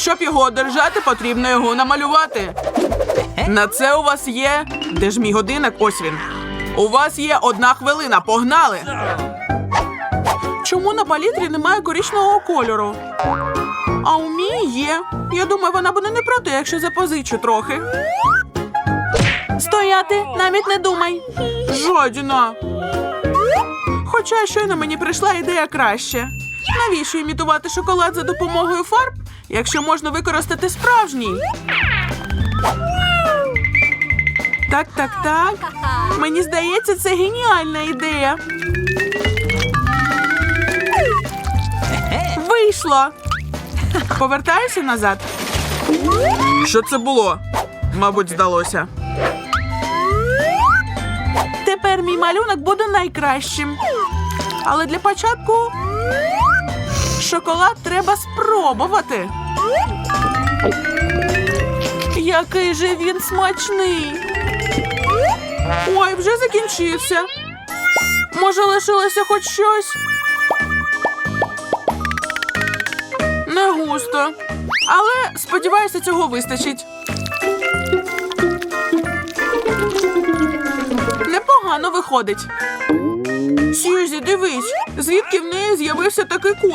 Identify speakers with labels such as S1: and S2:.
S1: Щоб його одержати, потрібно його намалювати. На це у вас є. Де ж мій годинник? Ось він. У вас є одна хвилина. Погнали. Чому на палітрі немає коричневого кольору? А у мій є. Я думаю, вона буде не проти, якщо запозичу трохи. Стояти, навіть не думай. Жодіна. Хоча щойно мені прийшла ідея краще. Навіщо імітувати шоколад за допомогою фарб, якщо можна використати справжній? Так, так, так. Мені здається, це геніальна ідея. Вийшло. Повертаюся назад. Що це було? Мабуть, здалося. Тепер мій малюнок буде найкращим. Але для початку шоколад треба спробувати. Який же він смачний. Ой, вже закінчився. Може, лишилося хоч щось? Не густо. Але сподіваюся, цього вистачить. Непогано виходить. Сьюзі, дивись, звідки в неї з'явився такий колір.